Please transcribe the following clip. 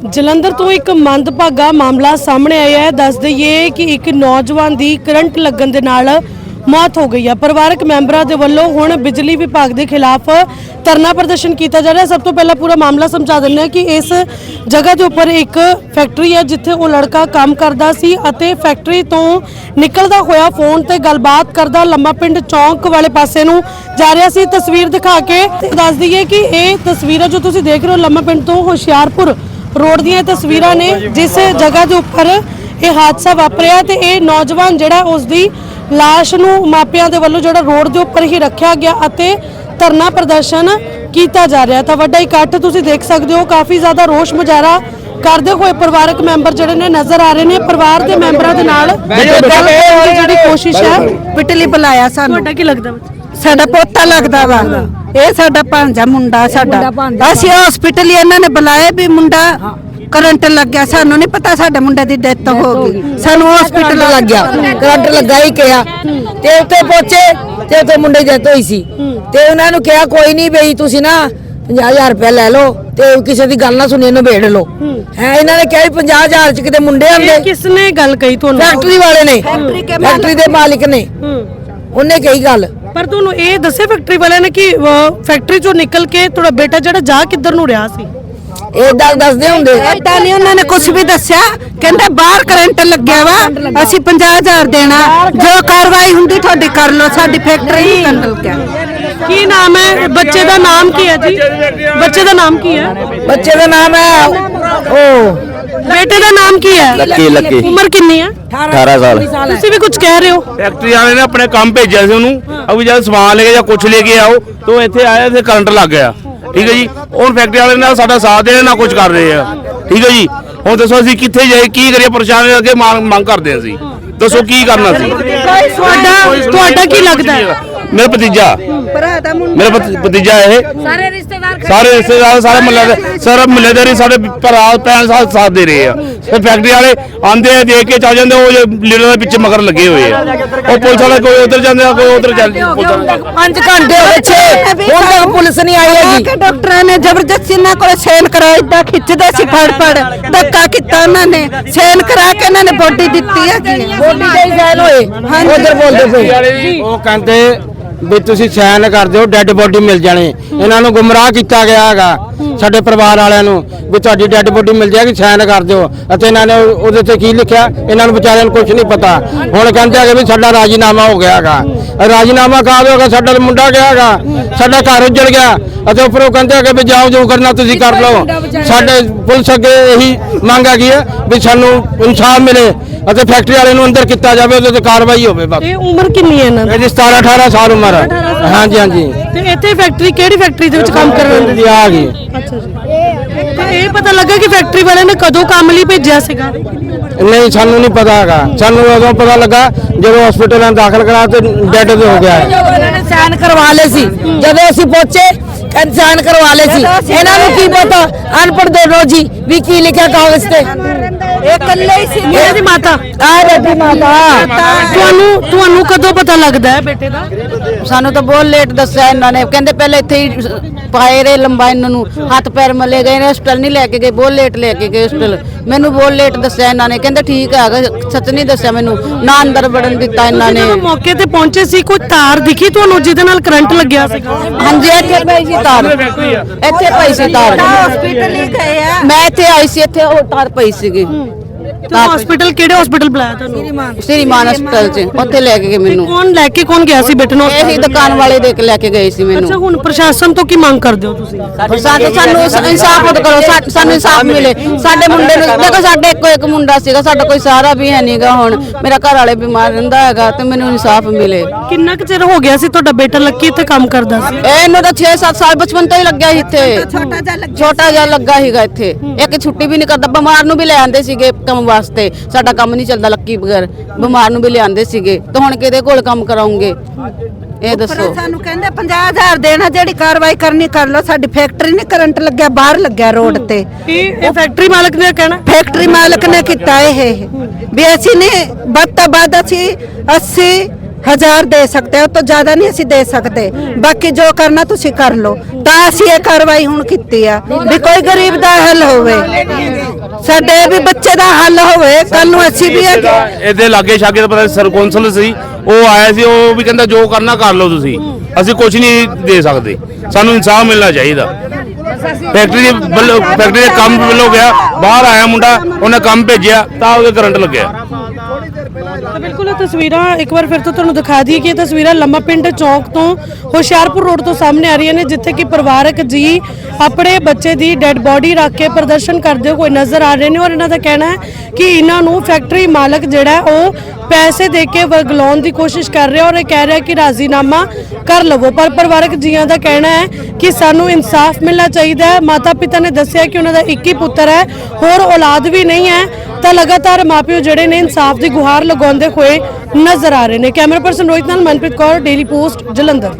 ਜਲੰਧਰ ਤੋਂ ਇੱਕ ਮੰਦਭਾਗਾ ਮਾਮਲਾ ਸਾਹਮਣੇ ਆਇਆ ਹੈ। ਦੱਸ ਦਈਏ ਕਿ ਇੱਕ ਨੌਜਵਾਨ ਦੀ ਕਰੰਟ ਲੱਗਣ ਦੇ ਨਾਲ ਮੌਤ ਹੋ ਗਈ ਹੈ। ਪਰਿਵਾਰਕ ਮੈਂਬਰਾਂ ਦੇ ਵੱਲੋਂ ਹੁਣ ਬਿਜਲੀ ਵਿਭਾਗ ਦੇ ਖਿਲਾਫ ਧਰਨਾ ਪ੍ਰਦਰਸ਼ਨ ਕੀਤਾ ਜਾ ਰਿਹਾ ਸਭ ਤੋਂ ਪਹਿਲਾਂ ਪੂਰਾ ਮਾਮਲਾ ਸਮਝਾ ਦਿੰਦੇ ਹਾਂ ਕਿ ਇਸ ਜਗ੍ਹਾ ਦੇ ਉੱਪਰ ਇੱਕ ਫੈਕਟਰੀ ਹੈ, ਜਿੱਥੇ ਉਹ ਲੜਕਾ ਕੰਮ ਕਰਦਾ ਸੀ ਅਤੇ ਫੈਕਟਰੀ ਤੋਂ ਨਿਕਲਦਾ ਹੋਇਆ ਫੋਨ ਤੇ ਗੱਲਬਾਤ ਕਰਦਾ ਲੰਮਾ ਪਿੰਡ ਚੌਂਕ ਵਾਲੇ ਪਾਸੇ ਨੂੰ ਜਾ ਰਿਹਾ ਸੀ। ਤਸਵੀਰ ਦਿਖਾ ਕੇ ਦੱਸ ਦਈਏ ਕਿ ਇਹ ਤਸਵੀਰਾਂ ਜੋ ਤੁਸੀਂ ਦੇਖ ਰਹੇ ਹੋ ਲੰਮਾ ਪਿੰਡ ਤੋਂ ਹੁਸ਼ਿਆਰਪੁਰ ਰੋਡ ਦੀਆਂ ਤਸਵੀਰਾਂ ਨੇ ਜਿਸ ਜਗ੍ਹਾ ਦੇ ਉੱਪਰ ਇਹ ਹਾਦਸਾ ਵਾਪਰਿਆ ਤੇ ਇਹ ਨੌਜਵਾਨ ਜਿਹੜਾ ਉਸ ਦੀ ਲਾਸ਼ ਨੂੰ ਮਾਪਿਆਂ ਦੇ ਵੱਲੋਂ ਜਿਹੜਾ ਰੋਡ ਦੇ ਉੱਪਰ ਹੀ ਰੱਖਿਆ ਗਿਆ ਅਤੇ ਧਰਨਾ ਪ੍ਰਦਰਸ਼ਨ ਕੀਤਾ ਜਾ ਰਿਹਾ ਤਾਂ ਵੱਡਾ ਇਕੱਠ ਤੁਸੀਂ ਦੇਖ ਸਕਦੇ ਹੋ ਕਾਫੀ ਜ਼ਿਆਦਾ ਰੋਸ਼ ਮੁਜ਼ਾਹਰਾ ਕਰਦੇ ਹੋਏ ਪਰਿਵਾਰਕ ਮੈਂਬਰ ਜਿਹੜੇ ਨੇ ਨਜ਼ਰ ਆ ਰਹੇ ਨੇ। ਪਰਿਵਾਰ ਦੇ ਮੈਂਬਰਾਂ ਦੇ ਨਾਲ ਜਿਹੜੀ ਕੋਸ਼ਿਸ਼ ਹੈ ਪਿਟਲੀ ਬੁਲਾਇਆ ਸਾਨੂੰ। ਤੁਹਾਡਾ ਕੀ ਲੱਗਦਾ? ਸਾਡਾ ਪੋਤਾ ਲੱਗਦਾ ਵਾ। ਇਹ ਸਾਡਾ ਭਾਂਜਾ ਮੁੰਡਾ ਸਾਡਾ। ਅਸੀਂ ਹਸਪੀਟਲ ਹੀ ਇਹਨਾਂ ਨੇ ਬੁਲਾਏ ਵੀ ਮੁੰਡਾ ਕਰੰਟ ਲੱਗਿਆ। ਸਾਨੂੰ ਨਹੀਂ ਪਤਾ ਸਾਡੇ ਮੁੰਡੇ ਦੀ ਡੈਥ ਹੋ ਗਈ। ਸਾਨੂੰ ਹਸਪੀਟਲ ਲੱਗ ਗਿਆ ਕਰੰਟ ਲੱਗਾ ਹੀ ਕਿਹਾ ਤੇ ਉੱਥੇ ਪਹੁੰਚੇ ਤੇ ਉੱਥੇ ਮੁੰਡੇ ਦੀ ਹੋਈ ਸੀ। ਤੇ ਉਹਨਾਂ ਨੂੰ ਕਿਹਾ ਕੋਈ ਨਹੀਂ ਬਈ ਤੁਸੀਂ ਨਾ 50000 ਰੁਪਏ ਲੈ ਲਓ ਤੇ ਕਿਸੇ ਦੀ ਗੱਲ ਨਾ ਸੁਣੀ ਇਹਨੂੰ ਵੇੜ ਲਓ। ਹੈ। ਇਹਨਾਂ ਨੇ ਕਿਹਾ ਵੀ 50000 ਚ ਕਿਤੇ ਮੁੰਡੇ ਇਹ ਆਉਂਦੇ। ਕਿਸਨੇ ਗੱਲ ਕਹੀ ਤੁਹਾਨੂੰ? ਫੈਕਟਰੀ ਵਾਲੇ ਨੇ। ਫੈਕਟਰੀ ਦੇ ਮਾਲਿਕ ਨੇ। ਉਹਨੇ ਕਹੀ ਗੱਲ। ਪਰ ਤੁਹਾਨੂੰ ਇਹ ਦੱਸੇ ਫੈਕਟਰੀ ਵਾਲਿਆਂ ਨੇ ਕਿ ਫੈਕਟਰੀ ਚੋਂ ਨਿਕਲ ਕੇ ਤੁਹਾਡਾ ਬੇਟਾ ਜਿਹੜਾ ਜਾ ਕਿੱਧਰ ਨੂੰ ਰਿਹਾ ਸੀ? ਏਦਾਂ ਦੱਸਦੇ ਹੁੰਦੇ। ਏਦਾਂ ਨਹੀਂ ਉਹਨਾਂ ਨੇ ਕੁਝ ਵੀ ਦੱਸਿਆ। ਕਹਿੰਦੇ ਬਾਹਰ ਕਰੰਟ ਲੱਗਿਆ ਵਾ ਅਸੀਂ 50000 ਦੇਣਾ। ਜੋ ਕਾਰਵਾਈ ਹੁੰਦੀ ਤੁਹਾਡੀ ਕਰ ਲਓ ਸਾਡੀ ਫੈਕਟਰੀ ਨਹੀਂ ਕਰਨ ਲੱਗਿਆ ਕੀ ਨਾਮ ਹੈ? ਬੱਚੇ ਦਾ ਨਾਮ ਕੀ ਹੈ ਜੀ? ਬੱਚੇ ਦਾ ਨਾਮ ਕੀ ਹੈ? ਬੱਚੇ ਦਾ ਨਾਮ ਹੈ ਉਹ ਬੇਟੇ ਦਾ ਨਾਮ ਕੀ ਹੈ? Lucky Lucky. ਉਮਰ ਕਿੰਨੀ ਹੈ? 18 ਸਾਲ। ਤੁਸੀਂ ਵੀ ਕੁਝ ਕਹਿ ਰਹੇ ਹੋ? ਫੈਕਟਰੀ ਵਾਲੇ ਨੇ ਆਪਣੇ ਕੰਮ ਭੇਜਿਆ ਸੀ ਉਹਨੂੰ। ਅਬ ਜਦ ਸਮਾਨ ਲੈ ਕੇ ਜਾਂ ਕੁਝ ਲੈ ਕੇ ਆਓ ਤਾਂ ਇੱਥੇ ਆਇਆ ਤੇ ਕਰੰਟ ਲੱਗ ਗਿਆ। ਠੀਕ ਹੈ ਜੀ? ਹੁਣ ਫੈਕਟਰੀ ਵਾਲੇ ਨਾਲ ਸਾਡਾ ਸਾਥ ਦੇ ਰਹੇ ਨਾ ਕੁਝ ਕਰ ਰਹੇ ਆ। ਠੀਕ ਹੈ ਜੀ? ਹੁਣ ਦੱਸੋ ਅਸੀਂ ਕਿੱਥੇ ਜਾਈਏ ਕੀ ਕਰੀਏ? ਪਰੇਸ਼ਾਨ ਅੱਗੇ ਮੰਗ ਮੰਗ ਕਰਦੇ ਅਸੀਂ। ਦੱਸੋ ਕੀ ਕਰਨਾ ਸੀ ਤੁਹਾਡਾ ਤੁਹਾਡਾ ਕੀ ਲੱਗਦਾ ਹੈ? ਮੇਰਾ ਭਤੀਜਾ। ਭਰਾ ਦਾ ਮੁੰਡਾ ਮੇਰਾ ਭਤ- ਭਤੀਜਾ ਇਹ। ਸਾਰੇ ਰਿਸ਼ਤੇਦਾਰ ਸਾਰੇ ਰਿਸ਼ਤੇਦਾਰ ਸਾਰੇ ਮੱਲੇ ਦੇ ਸਾਰੇ ਮੱਲੇ ਦੇ ਸਾਰੇ ਭਰਾ ਭੈਣ ਸਾਥ ਸਾਥ ਦੇ ਰਹੇ ਆ। ਤੇ ਫੈਕਟਰੀ ਵਾਲੇ ਆਂਦੇ ਆ ਦੇਖ ਕੇ ਚੱਲ ਜਾਂਦੇ ਉਹ ਲੀਡਰ ਦੇ ਪਿੱਛੇ ਮਗਰ ਲੱਗੇ ਹੋਏ ਆ। ਉਹ ਪੁਲਿਸ ਵਾਲੇ ਕੋਈ ਉਧਰ ਜਾਂਦੇ ਆ ਕੋਈ ਉਧਰ ਚੱਲ ਪੁਲਿਸ ਵਾਲੇ 5 ਘੰਟੇ ਹੋ ਗਏ 6 ਹੁਣ ਤੱਕ ਪੁਲਿਸ ਨਹੀਂ ਆਈ ਹੈਗੀ। ਕਿ ਡਾਕਟਰਾਂ ਨੇ ਜ਼ਬਰਦਸਤੀ ਇਹਨਾਂ ਕੋਲ ਸੈਨ ਕਰਾਇਆ ਇਦਾਂ ਖਿੱਚਦੇ ਸੀ ਫੜ ਫੜ ਧੱਕਾ ਕੀਤਾ ਉਹਨਾਂ ਨੇ। ਸੈਨ ਕਰਾ ਕੇ ਇਹਨਾਂ ਨੇ ਬੋਡੀ ਦਿੱਤੀ ਹੈ ਜੀ ਬੋਡੀ ਦੇ ਹੀ ਸਾਈਨ ਹੋਏ। ਉਧਰ ਬੋਲਦੇ ਪਏ। ਉਹ ਕਹਿੰਦੇ ਵੀ ਤੁਸੀਂ ਸਾਈਨ ਕਰ ਦਿਓ ਡੈੱਡ ਬੋਡੀ ਮਿਲ ਜਾਣੀ। ਇਹਨਾਂ ਨੂੰ ਗੁੰਮਰਾਹ ਕੀਤਾ ਗਿਆ ਹੈਗਾ। ਸਾਡੇ ਪਰਿਵਾਰ ਵਾਲਿਆਂ ਨੂੰ ਵੀ ਤੁਹਾਡੀ ਡੈੱਡ ਬੋਡੀ ਮਿਲ ਜਾਏਗੀ ਸਾਈਨ ਕਰ ਦਿਓ। ਅਤੇ ਇਹਨਾਂ ਨੇ ਉਹਦੇ ਤੇ ਕੀ ਲਿਖਿਆ? ਇਹਨਾਂ ਨੂੰ ਵਿਚਾਰਿਆਂ ਨੂੰ ਕੁਝ ਨਹੀਂ ਪਤਾ। ਹੁਣ ਕਹਿੰਦੇ ਹੈਗੇ ਵੀ ਸਾਡਾ ਰਾਜੀਨਾਮਾ ਹੋ ਗਿਆ ਹੈਗਾ। ਰਾਜੀਨਾਮਾ ਕਾ ਹੋਗਾ ਸਾਡਾ ਮੁੰਡਾ ਗਿਆ ਹੈਗਾ। ਸਾਡਾ ਘਰ ਉੱਜੜ ਗਿਆ। ਅਤੇ ਉੱਪਰੋਂ ਕਹਿੰਦੇ ਹੈਗੇ ਵੀ ਜਾਓ ਜੋ ਕਰਨਾ ਤੁਸੀਂ ਕਰ ਲਓ। ਸਾਡੇ ਪੁਲਿਸ ਅੱਗੇ ਇਹੀ ਮੰਗ ਹੈਗੀ ਹੈ ਵੀ ਸਾਨੂੰ ਇਨਸਾਫ ਮਿਲੇ ਅਤੇ ਫੈਕਟਰੀ ਵਾਲੇ ਨੂੰ ਅੰਦਰ ਕੀਤਾ ਜਾਵੇ ਉਹਦੇ ਤੇ ਕਾਰਵਾਈ ਹੋਵੇ ਬਸ। ਇਹ ਉਮਰ ਕਿੰਨੀ ਹੈ ਇਹਨਾਂ ਦੀ? ਇਹਦੀ 17 18 ਸਾਲ ਉਮਰ ਹੈ ਹਾਂਜੀ ਹਾਂਜੀ। ਤੇ ਇੱਥੇ ਫੈਕਟਰੀ ਕਿਹੜੀ ਫੈਕਟਰੀ ਦੇ ਵਿੱਚ ਕੰਮ ਕਰਨ ਦੇ ਆ ਗਈ ਅੱਛਾ ਜੀ। ਤੇ ਇਹ ਪਤਾ ਲੱਗਾ ਕਿ ਫੈਕਟਰੀ ਵਾਲਿਆਂ ਨੇ ਕਦੋਂ ਕੰਮ ਲਈ ਭੇਜਿਆ ਸੀਗਾ? ਨਹੀਂ ਸਾਨੂੰ ਨਹੀਂ ਪਤਾ ਹੈਗਾ। ਸਾਨੂੰ ਉਦੋਂ ਪਤਾ ਲੱਗਾ ਜਦੋਂ ਹਸਪੀਟਲ ਨਾਲ ਦਾਖਲ ਕਰਾ ਤੇ ਡੈਡ ਹੋ ਗਿਆ। ਹੈ ਨੇ ਸਾਈਨ ਕਰਵਾ ਲਏ ਸੀ। ਜਦੋਂ ਅਸੀਂ ਪਹੁੰਚੇ ਸਾਈਨ ਕਰਵਾ ਲਏ ਸੀ। ਇਹਨਾਂ ਨੂੰ ਕੀ ਪਤਾ? ਅਨਪੜ੍ਹ ਦੋਨੋਂ ਜੀ। ਵੀ ਕੀ ਲਿਖਿਆ ਕਾਗਜ਼ ਤੇ? ਇਹ ਇਕੱਲੇ ਹੀ ਸੀ। ਇਹਦੀ ਮਾਤਾ। ਆ ਬੇਟੀ ਮਾਤਾ। ਤੁਹਾਨੂੰ ਤੁਹਾਨੂੰ ਕਦੋਂ ਪਤਾ ਲੱਗਦਾ ਹੈ ਬੇਟੇ ਦਾ? ਸਾਨੂੰ ਤਾਂ ਬਹੁਤ ਲੇਟ ਦੱਸਿਆ ਇਹਨਾਂ ਨੇ। ਕਹਿੰਦੇ ਪਹਿਲੇ ਇੱਥੇ ਹੀ ਪਾਏ ਰਹੇ ਲੰਬਾ ਇਹਨਾਂ ਨੂੰ। ਹੱਥ ਪੈਰ ਮਲੇ ਗਏ ਨੇ ਹਸਪਤਾਲ ਨਹੀਂ ਲੈ ਕੇ ਗਏ ਬਹੁਤ ਲੇਟ ਲੈ ਕੇ ਗਏ ਹਸਪਤਾਲ। ਮੈਨੂੰ ਬਹੁਤ ਲੇਟ ਦੱਸਿਆ ਇਹਨਾਂ ਨੇ ਕਹਿੰਦੇ ਠੀਕ ਹੈਗਾ ਸੱਚ ਨਹੀਂ ਦੱਸਿਆ ਮੈਨੂੰ ਨਾ ਅੰਦਰ ਵੜਨ ਦਿੱਤਾ ਇਹਨਾਂ ਨੇ। ਜਦੋਂ ਮੌਕੇ ਤੇ ਪਹੁੰਚੇ ਸੀ ਕੋਈ ਤਾਰ ਦਿਖੀ ਤੁਹਾਨੂੰ ਜਿਹਦੇ ਨਾਲ ਕਰੰਟ ਲੱਗਿਆ ਸੀਗਾ ਹਾਂਜੀ ਇੱਥੇ ਪਈ ਸੀ ਤਾਰ। ਇੱਥੇ ਪਈ ਸੀ ਤਾਰ। ਹਸਪੀਟਲ ਹੀ ਗਏ ਆ। ਮੈਂ ਇੱਥੇ ਆਈ ਸੀ ਇੱਥੇ ਉਹ ਤਾਰ ਪਈ ਸੀਗੀ। ਤੇ ਹਸਪੀਟਲ ਕਿਹੜੇ ਹਸਪੀਟਲ ਬੁਲਾਇਆ ਤੁਹਾਨੂੰ? ਸ੍ਰੀ ਮਾਨ ਹਸਪਤਾਲ 'ਚ ਉੱਥੇ ਲੈ ਕੇ ਗਏ ਮੈਨੂੰ। ਕੌਣ ਲੈ ਕੇ ਕੌਣ ਗਿਆ ਸੀ ਬੇਟੇ ਨੂੰ ਇਹੀ ਦੁਕਾਨ ਵਾਲੇ ਦੇਖ ਲੈ ਕੇ ਗਏ ਸੀ ਅੱਛਾ ਮੈਨੂੰ ਹੁਣ ਪ੍ਰਸ਼ਾਸਨ ਤੋਂ ਕੀ ਮੰਗ ਕਰਦੇ ਹੋ ਤੁਸੀਂ? ਸਾਨੂੰ ਸਾਨੂੰ ਇਨਸਾਫ ਮਤ ਕਰੋ ਸਾ- ਸਾਨੂੰ ਇਨਸਾਫ ਮਿਲੇ। ਸਾਡੇ ਮੁੰਡੇ ਨੂੰ ਦੇਖੋ ਸਾਡੇ ਇੱਕੋ ਇੱਕ ਮੁੰਡਾ ਸੀਗਾ ਸਾਡਾ ਕੋਈ ਸਹਾਰਾ ਵੀ ਹੈ ਨਹੀਂਗਾ ਹੁਣ। ਮੇਰਾ ਘਰ ਵਾਲੇ ਬਿਮਾਰ ਰਹਿੰਦਾ ਹੈਗਾ ਤੇ ਮੈਨੂੰ ਇਨਸਾਫ ਮਿਲੇ। ਕਿੰਨਾ ਕੁ ਚਿਰ ਹੋ ਗਿਆ ਸੀ ਤੁਹਾਡਾ ਬੇਟਾ ਲੱਕੀ ਇੱਥੇ ਕੰਮ ਕਰਦਾ ਸੀ? ਇਹਨੂੰ ਤਾਂ 6-7 ਸਾਲ ਬਚਪਨ ਤੋਂ ਹੀ ਲੱਗਿਆ ਸੀ ਇੱਥੇ। ਛੋਟਾ ਜਿਹਾ ਲੱਗਿਆ ਛੋਟਾ ਜਿਹਾ ਲੱਗਾ ਸੀਗਾ ਇੱਥੇ। ਇੱਕ ਛੁੱਟੀ ਵੀ ਨਹੀਂ ਕਰਦਾ ਬਿਮਾਰ ਨੂੰ ਵੀ ਲੈ ਆਂਦੇ ਸੀਗੇ ਕੰਮ ਵਾਸਤੇ ਸਾਡਾ ਕੰਮ ਨਹੀਂ ਚੱਲਦਾ ਲੱਕੀ ਬਗੈਰ। ਬਿਮਾਰ ਨੂੰ ਵੀ ਲਿਆਂਦੇ ਸੀਗੇ। ਤੇ ਹੁਣ ਕਿਹਦੇ ਕੋਲ ਕੰਮ ਕਰਾਉਂਗੇ? ਇਹ ਦੱਸੋ। ਸਾਨੂੰ ਕਹਿੰਦੇ 50000 ਦੇਣਾ ਜਿਹੜੀ ਕਾਰਵਾਈ ਕਰਨੀ ਕਰ ਲਓ। ਸਾਡੀ ਫੈਕਟਰੀ ਨਹੀਂ ਕਰੰਟ ਲੱਗਿਆ ਬਾਹਰ ਲੱਗਿਆ ਰੋਡ ਤੇ। ਇਹ ਇਹ ਫੈਕਟਰੀ ਮਾਲਕ ਨੇ ਕਹਿਣਾ? ਫੈਕਟਰੀ ਮਾਲਕ ਨੇ ਕੀਤਾ ਇਹ। ਵੀ ਅਸੀਂ ਨੇ ਵੱਧ ਤੋਂ ਵੱਧ ਅਸੀਂ 80 ਹਜ਼ਾਰ ਦੇ ਸਕਦੇ ਹਾਂ। ਤੋਂ ਜ਼ਿਆਦਾ ਨਹੀਂ ਅਸੀਂ ਦੇ ਸਕਦੇ। ਬਾਕੀ ਜੋ ਕਰਨਾ ਤੁਸੀਂ ਕਰ ਲਓ। ਤਾਂ ਅਸੀਂ ਇਹ ਕਾਰਵਾਈ ਹੁਣ ਕੀਤੀ ਆ। ਵੀ ਕੋਈ ਗਰੀਬ ਦਾ ਹੱਲ ਹੋਵੇ। ਸਾਡੇ ਵੀ ਬੱਚੇ ਦਾ ਹੱਲ ਹੋਵੇ ਕੱਲ ਨੂੰ ਅਸੀਂ ਵੀ ਇਹ- ਇਹਦੇ ਲਾਗੇ ਛਾਗੇ ਦਾ ਪਤਾ ਸਰ ਕੌਂਸਲ ਸੀ ਉਹ ਆਇਆ ਸੀ ਉਹ ਵੀ ਕਹਿੰਦਾ ਜੋ ਕਰਨਾ ਕਰ ਲਓ ਤੁਸੀਂ। ਅਸੀਂ ਕੁਝ ਨਹੀਂ ਦੇ ਸਕਦੇ। ਸਾਨੂੰ ਇਨਸਾਫ ਮਿਲਣਾ ਚਾਹੀਦਾ। ਫੈਕਟਰੀ ਦੇ ਵੱਲੋਂ ਫੈਕਟਰੀ ਦੇ ਕੰਮ ਵੱਲੋਂ ਗਿਆ ਬਾਹਰ ਆਇਆ ਮੁੰਡਾ ਉਹਨੇ ਕੰਮ ਭੇਜਿਆ ਤਾਂ ਉਹਦੇ ਕਰੰਟ ਲੱਗਿਆ। ਤਾਂ ਬਿਲਕੁਲ ਇਹ ਤਸਵੀਰਾਂ ਇੱਕ ਵਾਰ ਫਿਰ ਤੋਂ ਤੁਹਾਨੂੰ ਦਿਖਾ ਦਈਏ ਕਿ ਇਹ ਤਸਵੀਰਾਂ ਲੰਮਾ ਪਿੰਡ ਚੌਕ ਤੋਂ ਹੁਸ਼ਿਆਰਪੁਰ ਰੋਡ ਤੋਂ ਸਾਹਮਣੇ ਆ ਰਹੀਆਂ ਨੇ ਜਿੱਥੇ ਕਿ ਪਰਿਵਾਰਕ ਜੀ ਆਪਣੇ ਬੱਚੇ ਦੀ ਡੈੱਡ ਬੋਡੀ ਰੱਖ ਕੇ ਪ੍ਰਦਰਸ਼ਨ ਕਰਦੇ ਹੋਏ ਨਜ਼ਰ ਆ ਰਹੇ ਨੇ ਔਰ ਇਹਨਾਂ ਦਾ ਕਹਿਣਾ ਹੈ ਕਿ ਇਹਨਾਂ ਨੂੰ ਫੈਕਟਰੀ ਮਾਲਕ ਜਿਹੜਾ ਉਹ ਪੈਸੇ ਦੇ ਕੇ ਵਰਗਲਾਉਣ ਦੀ ਕੋਸ਼ਿਸ਼ ਕਰ ਰਿਹਾ ਔਰ ਇਹ ਕਹਿ ਰਿਹਾ ਕਿ ਰਾਜ਼ੀਨਾਮਾ ਕਰ ਲਵੋ। ਪਰ ਪਰਿਵਾਰਕ ਜੀਆਂ ਦਾ ਕਹਿਣਾ ਹੈ ਕਿ ਸਾਨੂੰ ਇਨਸਾਫ ਮਿਲਣਾ ਚਾਹੀਦਾ ਹੈ। ਮਾਤਾ ਪਿਤਾ ਨੇ ਦੱਸਿਆ ਕਿ ਉਹਨਾਂ ਦਾ ਇੱਕ ਹੀ ਪੁੱਤਰ ਹੈ ਹੋਰ ਔਲਾਦ ਵੀ ਨਹੀਂ ਹੈ। ਤਾਂ ਲਗਾਤਾਰ ਮਾਪਿਓ ਜਿਹੜੇ ਨੇ ਇਨਸਾਫ ਦੀ ਗੁਹਾਰ ਲਗਾਉਂਦੇ ਹੋਏ ਨਜ਼ਰ ਆ ਰਹੇ ਨੇ। ਕੈਮਰਾ ਪਰਸਨ ਰੋਹਿਤ ਨਾਲ ਮਨਪ੍ਰੀਤ ਕੌਰ ਡੇਲੀ ਪੋਸਟ ਜਲੰਧਰ।